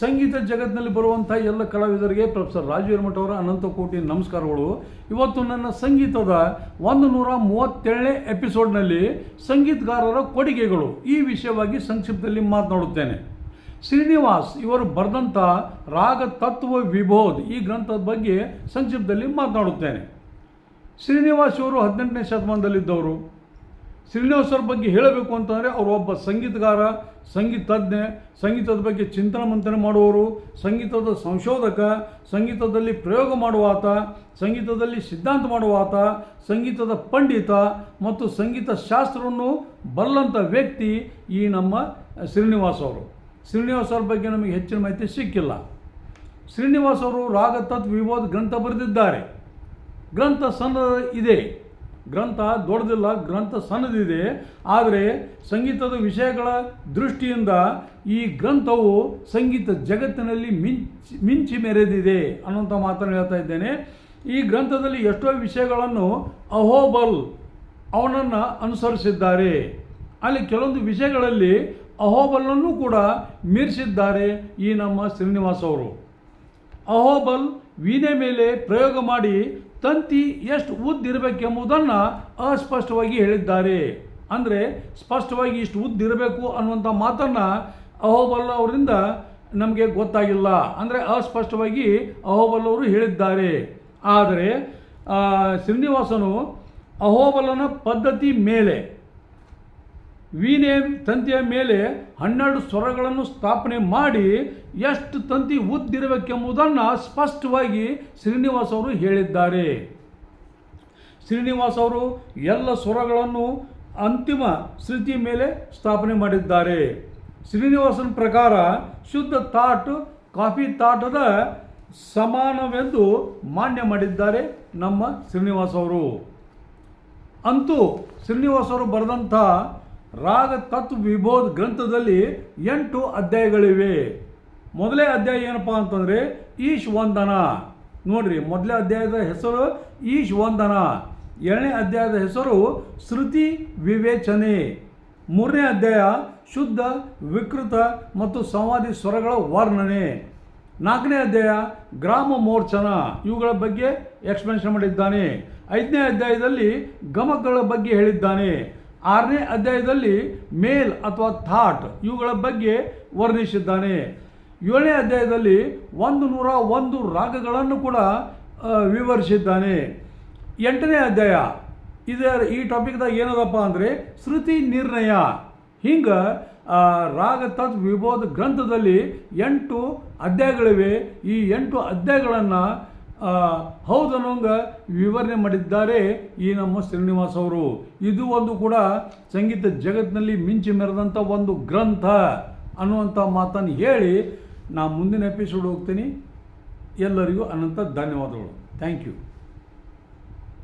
ಸಂಗೀತ ಜಗತ್ತಿನಲ್ಲಿ ಬರುವಂಥ ಎಲ್ಲ ಕಲಾವಿದರಿಗೆ ಪ್ರೊಫೆಸರ್ ರಾಜು ಹಿರಮಠ ಅವರ ಅನಂತ ಕೋಟಿ ನಮಸ್ಕಾರಗಳು. ಇವತ್ತು ನನ್ನ ಸಂಗೀತದ ಒಂದು ನೂರ ಮೂವತ್ತೇಳನೇ ಎಪಿಸೋಡ್ನಲ್ಲಿ ಸಂಗೀತಗಾರರ ಕೊಡುಗೆಗಳು. ಈ ವಿಷಯವಾಗಿ ಸಂಕ್ಷಿಪ್ತದಲ್ಲಿ ಮಾತನಾಡುತ್ತೇನೆ. ಶ್ರೀನಿವಾಸ್ ಇವರು ಬರೆದಂಥ ರಾಗ ತತ್ವ ವಿಭೋದ್ ಈ ಗ್ರಂಥದ ಬಗ್ಗೆ ಸಂಕ್ಷಿಪ್ತದಲ್ಲಿ ಮಾತನಾಡುತ್ತೇನೆ. ಶ್ರೀನಿವಾಸ್ ಇವರು ಹದಿನೆಂಟನೇ ಶತಮಾನದಲ್ಲಿದ್ದವರು. ಶ್ರೀನಿವಾಸ್ ಅವ್ರ ಬಗ್ಗೆ ಹೇಳಬೇಕು ಅಂತಂದರೆ ಅವರು ಒಬ್ಬ ಸಂಗೀತಗಾರ, ಸಂಗೀತ ತಜ್ಞ, ಸಂಗೀತದ ಬಗ್ಗೆ ಚಿಂತನ ಮಂಥನ ಮಾಡುವವರು, ಸಂಗೀತದ ಸಂಶೋಧಕ, ಸಂಗೀತದಲ್ಲಿ ಪ್ರಯೋಗ ಮಾಡುವಾತ ಸಂಗೀತದಲ್ಲಿ ಸಿದ್ಧಾಂತ ಮಾಡುವಾತ ಸಂಗೀತದ ಪಂಡಿತ ಮತ್ತು ಸಂಗೀತ ಶಾಸ್ತ್ರವನ್ನು ಬಲ್ಲಂಥ ವ್ಯಕ್ತಿ ಈ ನಮ್ಮ ಶ್ರೀನಿವಾಸ ಅವರು. ಶ್ರೀನಿವಾಸ್ ಅವ್ರ ಬಗ್ಗೆ ನಮಗೆ ಹೆಚ್ಚಿನ ಮಾಹಿತಿ ಸಿಕ್ಕಿಲ್ಲ. ಶ್ರೀನಿವಾಸ ಅವರು ರಾಗ ತತ್ವ ವಿಬೋಧ ಗ್ರಂಥ ಬರೆದಿದ್ದಾರೆ. ಗ್ರಂಥ ಸಣ್ಣ ಇದೆ. ಗ್ರಂಥ ದೊಡ್ಡದಿಲ್ಲ, ಗ್ರಂಥ ಸಣ್ಣದಿದೆ. ಆದರೆ ಸಂಗೀತದ ವಿಷಯಗಳ ದೃಷ್ಟಿಯಿಂದ ಈ ಗ್ರಂಥವು ಸಂಗೀತ ಜಗತ್ತಿನಲ್ಲಿ ಮಿಂಚಿ ಮಿಂಚಿ ಮೆರೆದಿದೆ ಅನ್ನೋಂಥ ಮಾತನ್ನು ಹೇಳ್ತಾ ಇದ್ದೇನೆ. ಈ ಗ್ರಂಥದಲ್ಲಿ ಎಷ್ಟೋ ವಿಷಯಗಳನ್ನು ಅಹೋಬಲ್ ಅವನನ್ನು ಅನುಸರಿಸಿದ್ದಾರೆ. ಅಲ್ಲಿ ಕೆಲವೊಂದು ವಿಷಯಗಳಲ್ಲಿ ಅಹೋಬಲನ್ನು ಕೂಡ ಮೀರಿಸಿದ್ದಾರೆ ಈ ನಮ್ಮ ಶ್ರೀನಿವಾಸ್ ಅವರು. ಅಹೋಬಲ್ ವೀಣೆ ಮೇಲೆ ಪ್ರಯೋಗ ಮಾಡಿ ತಂತಿ ಎಷ್ಟು ಉದ್ದಿರಬೇಕೆಂಬುದನ್ನು ಅಸ್ಪಷ್ಟವಾಗಿ ಹೇಳಿದ್ದಾರೆ. ಅಂದರೆ ಸ್ಪಷ್ಟವಾಗಿ ಇಷ್ಟು ಉದ್ದಿರಬೇಕು ಅನ್ನುವಂಥ ಮಾತನ್ನು ಅಹೋಬಲ್ ಅವರಿಂದ ನಮಗೆ ಗೊತ್ತಾಗಿಲ್ಲ. ಅಂದರೆ ಅಸ್ಪಷ್ಟವಾಗಿ ಅಹೋಬಲ್ ಅವರು ಹೇಳಿದ್ದಾರೆ. ಆದರೆ ಶ್ರೀನಿವಾಸನು ಅಹೋಬಲನ ಪದ್ಧತಿ ಮೇಲೆ ವೀಣೆ ತಂತಿಯ ಮೇಲೆ ಹನ್ನೆರಡು ಸ್ವರಗಳನ್ನು ಸ್ಥಾಪನೆ ಮಾಡಿ ಎಷ್ಟು ತಂತಿ ಉದ್ದಿರಬೇಕೆಂಬುದನ್ನು ಸ್ಪಷ್ಟವಾಗಿ ಶ್ರೀನಿವಾಸ್ ಅವರು ಹೇಳಿದ್ದಾರೆ. ಶ್ರೀನಿವಾಸ್ ಅವರು ಎಲ್ಲ ಸ್ವರಗಳನ್ನು ಅಂತಿಮ ಶ್ರುತಿ ಮೇಲೆ ಸ್ಥಾಪನೆ ಮಾಡಿದ್ದಾರೆ. ಶ್ರೀನಿವಾಸನ ಪ್ರಕಾರ ಶುದ್ಧ ತಾಟ್, ಕಾಫಿ ತಾಟದ ಸಮಾನವೆಂದು ಮಾನ್ಯ ಮಾಡಿದ್ದಾರೆ ನಮ್ಮ ಶ್ರೀನಿವಾಸ್ ಅವರು. ಅಂತೂ ಶ್ರೀನಿವಾಸ ಅವರು ಬರೆದಂಥ ರಾಗ ತತ್ವ ವಿಬೋಧ್ ಗ್ರಂಥದಲ್ಲಿ ಎಂಟು ಅಧ್ಯಾಯಗಳಿವೆ. ಮೊದಲೇ ಅಧ್ಯಾಯ ಏನಪ್ಪ ಅಂತಂದರೆ, ಈಶ್ ವಂದನ. ನೋಡ್ರಿ, ಮೊದಲೇ ಅಧ್ಯಾಯದ ಹೆಸರು ಈಶ್ ವಂದನ. ಎರಡನೇ ಅಧ್ಯಾಯದ ಹೆಸರು ಶ್ರುತಿ ವಿವೇಚನೆ. ಮೂರನೇ ಅಧ್ಯಾಯ ಶುದ್ಧ, ವಿಕೃತ ಮತ್ತು ಸಂವಾದಿ ಸ್ವರಗಳ ವರ್ಣನೆ. ನಾಲ್ಕನೇ ಅಧ್ಯಾಯ ಗ್ರಾಮ ಮೋರ್ಚನ. ಇವುಗಳ ಬಗ್ಗೆ ಎಕ್ಸ್ಪ್ಲನೇಷನ್ ಮಾಡಿದ್ದಾನೆ. ಐದನೇ ಅಧ್ಯಾಯದಲ್ಲಿ ಗಮಕಗಳ ಬಗ್ಗೆ ಹೇಳಿದ್ದಾನೆ. ಆರನೇ ಅಧ್ಯಾಯದಲ್ಲಿ ಮೇಲ್ ಅಥವಾ ಥಾಟ್ ಇವುಗಳ ಬಗ್ಗೆ ವರ್ಣಿಸಿದ್ದಾನೆ. ಏಳನೇ ಅಧ್ಯಾಯದಲ್ಲಿ ಒಂದು ನೂರ ಒಂದು ರಾಗಗಳನ್ನು ಕೂಡ ವಿವರಿಸಿದ್ದಾನೆ. ಎಂಟನೇ ಅಧ್ಯಾಯ ಇದರ ಈ ಟಾಪಿಕ್ದಾಗ ಏನದಪ್ಪ ಅಂದರೆ, ಶ್ರುತಿ ನಿರ್ಣಯ. ಹಿಂಗೆ ರಾಗ ತತ್ ವಿಭೋಧ ಗ್ರಂಥದಲ್ಲಿ ಎಂಟು ಅಧ್ಯಾಯಗಳಿವೆ. ಈ ಎಂಟು ಅಧ್ಯಾಯಗಳನ್ನು ಹೌದನ್ನೋಂಗ ವಿವರಣೆ ಮಾಡಿದ್ದಾರೆ ಈ ನಮ್ಮ ಶ್ರೀನಿವಾಸ್ ಅವರು. ಇದು ಒಂದು ಕೂಡ ಸಂಗೀತ ಜಗತ್ತಿನಲ್ಲಿ ಮಿಂಚಿ ಮೆರೆದಂಥ ಒಂದು ಗ್ರಂಥ ಅನ್ನುವಂಥ ಮಾತನ್ನು ಹೇಳಿ ನಾ ಮುಂದಿನ ಎಪಿಸೋಡ್ ಹೋಗ್ತೀನಿ. ಎಲ್ಲರಿಗೂ ಅನಂತ ಧನ್ಯವಾದಗಳು. Thank you